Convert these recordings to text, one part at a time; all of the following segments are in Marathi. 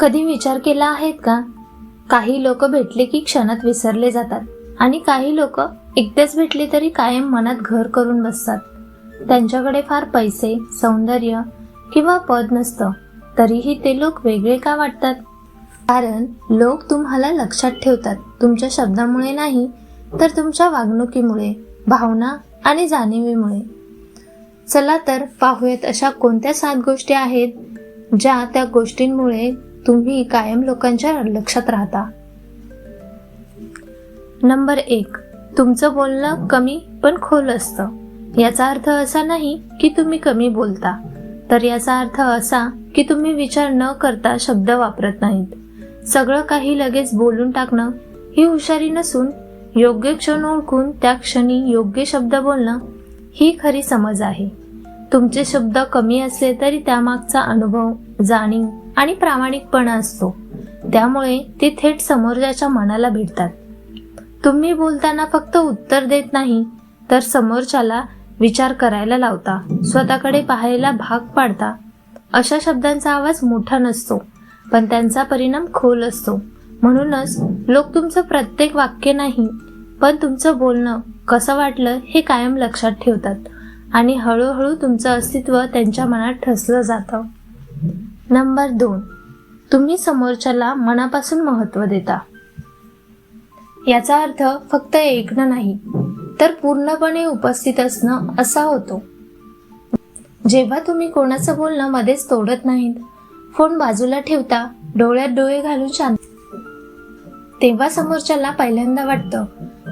कधी विचार केला आहेत का? काही लोक भेटले की क्षणात विसरले जातात आणि काही लोक एकटेच भेटले तरी कायम मनात घर करून बसतात. त्यांच्याकडे फार पैसे सौंदर्य किंवा पद नसतं. तरीही ते लोक वेगळे का वाटतात? कारण लोक तुम्हाला लक्षात ठेवतात. तुमच्या शब्दामुळे नाही तर तुमच्या वागणुकीमुळे भावना आणि जाणीवीमुळे. चला तर पाहूयात अशा कोणत्या सात गोष्टी आहेत ज्या त्या गोष्टींमुळे तुम्ही कायम लोकांच्या लक्षात राहता. नंबर एक तुमचं बोलणं कमी पण खोल असतं. याचा अर्थ असा नाही की तुम्ही कमी बोलता तर याचा अर्थ असा की तुम्ही विचार न करता शब्द वापरत नाहीत. सगळं काही लगेच बोलून टाकणं ही हुशारी नसून योग्य क्षण ओळखून त्या क्षणी योग्य शब्द बोलणं ही खरी समज आहे. तुमचे शब्द कमी असले तरी त्यामागचा अनुभव जाणीव आणि प्रामाणिकपणा असतो. त्यामुळे ते थेट समोरच्याच्या मनाला भेटतात. तुम्ही बोलताना फक्त उत्तर देत नाही तर समोरच्याला विचार करायला लावता स्वतःकडे पाहायला भाग पाडता. अशा शब्दांचा आवाज मोठा नसतो पण त्यांचा परिणाम खोल असतो. म्हणूनच लोक तुमचं प्रत्येक वाक्य नाही पण तुमचं बोलणं कसं वाटलं हे कायम लक्षात ठेवतात. आणि हळूहळू तुमचं अस्तित्व त्यांच्या मनात ठसलं जातं. नंबर दोन. तुम्ही समोरच्याला मनापासून महत्त्व देता. याचा अर्थ फक्त ऐकणं नाही तर पूर्णपणे उपस्थित असणं असा होतो. जेव्हा तुम्ही कोणाचं बोलणं मध्येच तोडत नाहीत फोन बाजूला ठेवता डोळ्यात डोळे घालून शांत तेव्हा समोरच्याला पहिल्यांदा वाटतं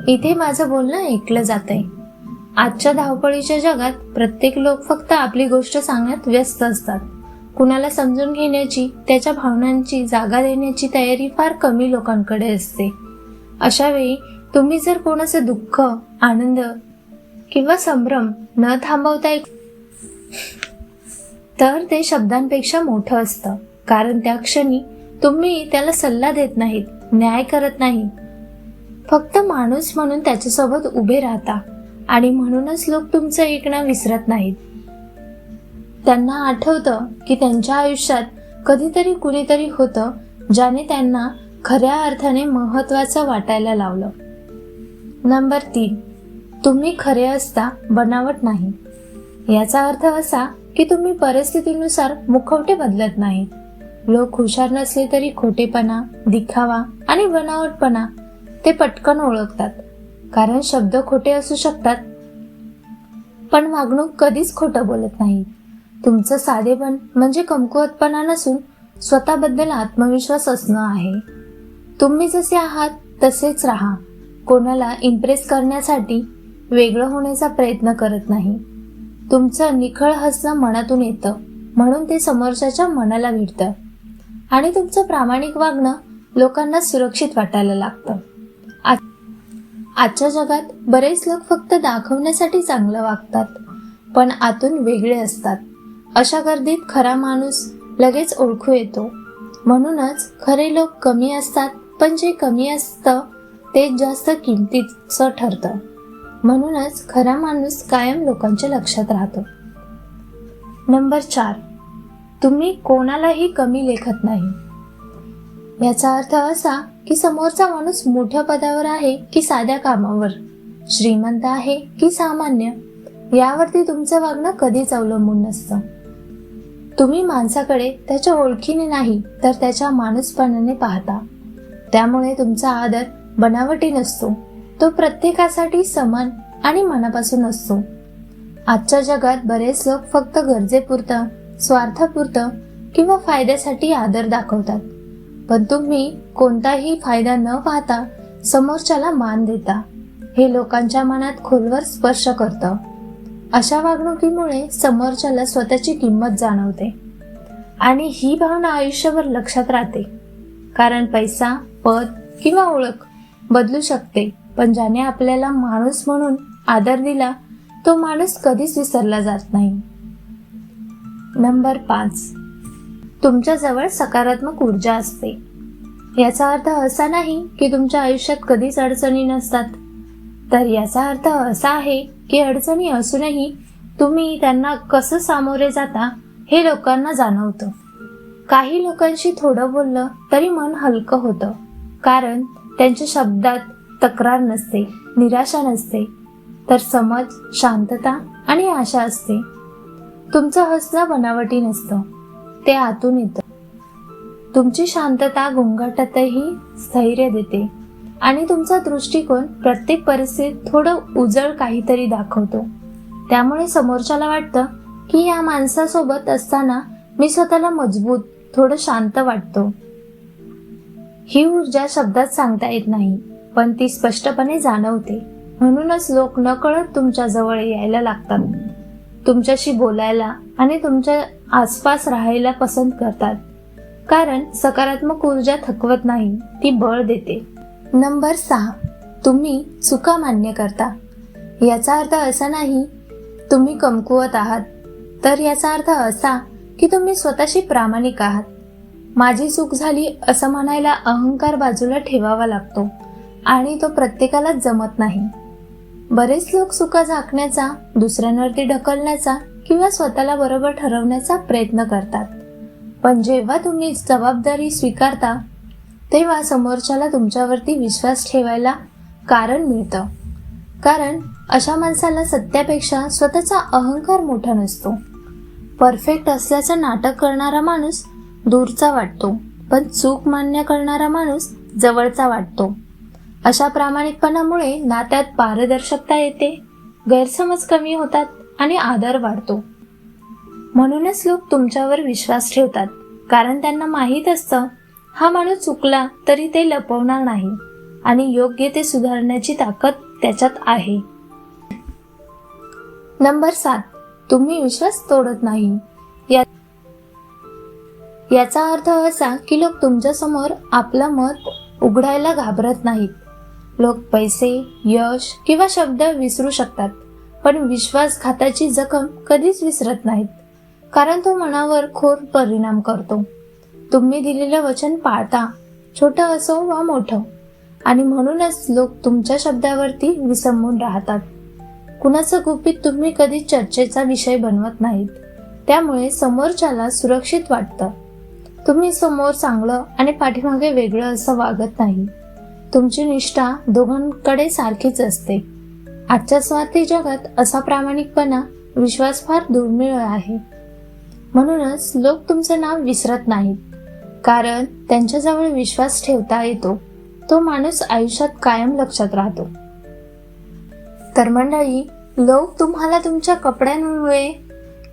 इथे माझं बोलणं ऐकलं जातंय. आजच्या धावपळीच्या जगात प्रत्येक लोक फक्त आपली गोष्ट सांगण्यात व्यस्त असतात. कुणाला समजून घेण्याची त्याच्या भावनांची जागा देण्याची तयारी फार कमी लोकांकडे असते. अशा वेळी तुम्ही जर कोणाचं दुःख आनंद किंवा संभ्रम न थांबवता तर ते शब्दांपेक्षा मोठं असतं. कारण त्या क्षणी तुम्ही त्याला सल्ला देत नाहीत न्याय करत नाही फक्त माणूस म्हणून त्याच्यासोबत उभे राहता आणि म्हणूनच लोक तुमचं ऐकणं विसरत नाहीत. त्यांना आठवतं की त्यांच्या आयुष्यात कधीतरी कुणीतरी होतं ज्याने त्यांना खऱ्या अर्थाने महत्वाचं वाटायला लावलं. नंबर तीन. तुम्ही खरे असता बनावट नाही. याचा अर्थ असा की तुम्ही परिस्थितीनुसार मुखवटे बदलत नाही लोक हुशार नसले तरी खोटेपणा दिखावा आणि बनावटपणा ते पटकन ओळखतात. कारण शब्द खोटे असू शकतात पण वागणूक कधीच खोटं बोलत नाही तुमचं साधेपण म्हणजे कमकुवतपणा नसून स्वतःबद्दल आत्मविश्वास असणं आहे. तुम्ही जसे आहात तसेच राहा. कोणाला इम्प्रेस करण्यासाठी वेगळं होण्याचा प्रयत्न करत नाही. तुमचं निखळ हसणं मनातून येतं म्हणून ते समोरच्याच्या मनाला भिडतं. आणि तुमचं प्रामाणिक वागणं लोकांना सुरक्षित वाटायला लागतं. आजच्या जगात बरेच लोक फक्त दाखवण्यासाठी चांगलं वागतात पण आतून वेगळे असतात. अशा गर्दीत खरा माणूस लगेच ओळखू येतो. म्हणूनच खरे लोक कमी असतात पण जे कमी असतं ते जास्त किमतीचं ठरतं. म्हणूनच खरा माणूस कायम लोकांच्या लक्षात राहतो. नंबर चार. तुम्ही कोणालाही कमी लेखत नाही. याचा अर्थ असा की समोरचा माणूस मोठ्या पदावर आहे की साध्या कामावर श्रीमंत आहे की सामान्य यावरती तुमचं वागणं कधीच अवलंबून नसतं. तुम्ही माणसाकडे त्याच्या ओळखीने नाही तर त्याच्या माणूसपणाने पाहता. त्यामुळे तुमचा आदर बनावटी नसतो. तो प्रत्येकासाठी समान आणि मनापासून असतो. आजच्या जगात बरेच लोक फक्त गरजेपुरतं स्वार्थापुरतं किंवा फायद्यासाठी आदर दाखवतात. पण तुम्ही कोणताही फायदा न पाहता समोरच्याला मान देता. हे लोकांच्या मनात खोलवर स्पर्श करतं. अशा वागणुकीमुळे समोरच्याला स्वतःची किंमत जाणवते. आणि ही भावना आयुष्यभर लक्षात राहते. कारण पैसा पद किंवा ओळख बदलू शकते पण ज्याने आपल्याला माणूस म्हणून आदर दिला तो माणूस कधीच विसरला जात नाही. नंबर पाच. तुमच्याजवळ सकारात्मक ऊर्जा असते. याचा अर्थ असा नाही की तुमच्या आयुष्यात कधीच अडचणी नसतात. तर याचा अर्थ असा आहे की अडचणी असूनही तुम्ही त्यांना कसं सामोरे जाता हे लोकांना जाणवतं. काही लोकांशी थोडं बोललं तरी मन हलकं होतं कारण त्यांच्या शब्दात तक्रार नसते निराशा नसते तर समज शांतता आणि आशा असते. तुमचं हसणं बनावटी नसतं ते आतून येतं. तुमची शांतता गोंगाटातही स्थैर्य देते. आणि तुमचा दृष्टिकोन प्रत्येक परिस्थितीत थोडं उजळ काहीतरी दाखवतो. त्यामुळे समोरच्याला वाटतं की या माणसासोबत असताना मी स्वतःला मजबूत थोडं शांत वाटतो. ही ऊर्जा शब्दात सांगता येत नाही पण ती स्पष्टपणे जाणवते. म्हणूनच लोक नकळत तुमच्या जवळ यायला लागतात. तुमच्याशी बोलायला आणि तुमच्या आसपास राहायला पसंत करतात. कारण सकारात्मक ऊर्जा थकवत नाही ती बळ देते. नंबर सहा तुम्ही चुका मान्य करता. याचा अर्थ असा नाही तुम्ही कमकुवत आहात. तर याचा अर्थ असा की तुम्ही स्वतःशी प्रामाणिक आहात. माझी चूक झाली असं म्हणायला अहंकार बाजूला ठेवावा लागतो आणि तो प्रत्येकालाच जमत नाही. बरेच लोक चुका झाकण्याचा दुसऱ्यांवरती ढकलण्याचा किंवा स्वतःला बरोबर ठरवण्याचा प्रयत्न करतात. पण जेव्हा तुम्ही जबाबदारी स्वीकारता तेव्हा समोरच्याला तुमच्यावरती विश्वास ठेवायला कारण मिळतं. कारण अशा माणसाला सत्यापेक्षा स्वतःचा अहंकार मोठा नसतो. परफेक्ट असल्याचं नाटक करणारा माणूस दूरचा वाटतो पण चूक मान्य करणारा माणूस जवळचा वाटतो. अशा प्रामाणिकपणामुळे नात्यात पारदर्शकता येते गैरसमज कमी होतात आणि आदर वाढतो. म्हणूनच लोक तुमच्यावर विश्वास ठेवतात कारण त्यांना माहीत असतं हा माणूस चुकला तरी ते लपवणार नाही आणि योग्य ते सुधारण्याची ताकद त्याच्यात आहे. नंबर सात. तुम्ही विश्वास तोडत नाही. या याचा अर्थ असा की लोक तुमच्यासमोर आपलं मत उघडायला घाबरत नाहीत. लोक पैसे यश किंवा शब्द विसरू शकतात पण विश्वासघाताची जखम कधीच विसरत नाहीत. कारण तो मनावर खोर परिणाम करतो. तुम्ही दिलेलं वचन पाळता. छोटं असो वा मोठं. आणि म्हणूनच लोक तुमच्या शब्दावरती विसंबून राहतात. कुणाचं गुपित तुम्ही कधी चर्चेचा विषय बनवत नाहीत. त्यामुळे समोरच्याला सुरक्षित वाटतं. तुम्ही समोर चांगलं आणि पाठीमागे वेगळं असं वागत नाही. तुमची निष्ठा दोघांकडे सारखीच असते. आजच्या स्वार्थी जगात असा प्रामाणिकपणा विश्वास फार दुर्मिळ आहे. म्हणूनच लोक तुमचं नाव विसरत नाहीत. कारण त्यांच्याजवळ विश्वास ठेवता येतो तो माणूस आयुष्यात कायम लक्षात राहतो. तर मंडळी लोक तुम्हाला तुमच्या कपड्यांमुळे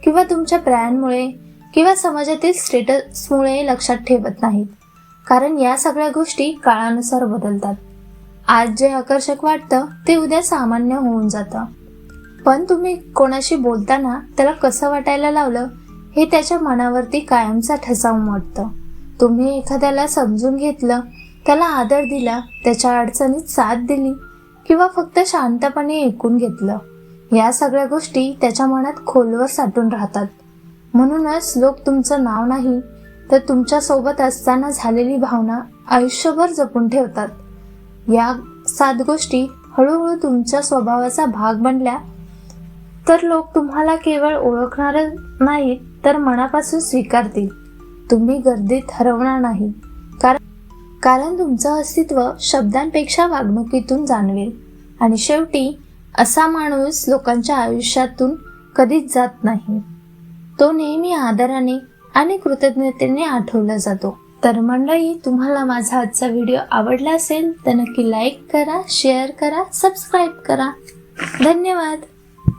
किंवा तुमच्या ब्रँडमुळे किंवा समाजातील स्टेटसमुळे लक्षात ठेवत नाहीत. कारण या सगळ्या गोष्टी काळानुसार बदलतात. आज जे आकर्षक वाटतं ते उद्या सामान्य होऊन जातं. पण तुम्ही कोणाशी बोलताना त्याला कसं वाटायला लावलं हे त्याच्या मनावरती कायमचा ठसा उमटतं तुम्ही एखाद्याला समजून घेतलं त्याला आदर दिला त्याच्या अडचणीत साथ दिली किंवा फक्त शांतपणे ऐकून घेतलं या सगळ्या गोष्टी त्याच्या मनात खोलवर साठून राहतात. म्हणूनच लोक तुमचं नाव नाही तर तुमच्यासोबत असताना झालेली भावना आयुष्यभर जपून ठेवतात. या सात गोष्टी हळूहळू तुमच्या स्वभावाचा भाग बनल्या तर लोक तुम्हाला केवळ ओळखणार नाहीत तर मनापासून स्वीकारतील. तुम्ही गर्दीत हरवणार नाही. कारण कारण तुमचं अस्तित्व शब्दांपेक्षा वागणुकीतून जाणवेल. आणि शेवटी असा माणूस लोकांच्या आयुष्यातून कधीच जात नाही. तो नेहमी आदराने आणि कृतज्ञतेने आठवला जातो. तर मंडळी तुम्हाला माझा आजचा व्हिडिओ आवडला असेल तर नक्की लाईक करा शेअर करा सबस्क्राईब करा. धन्यवाद!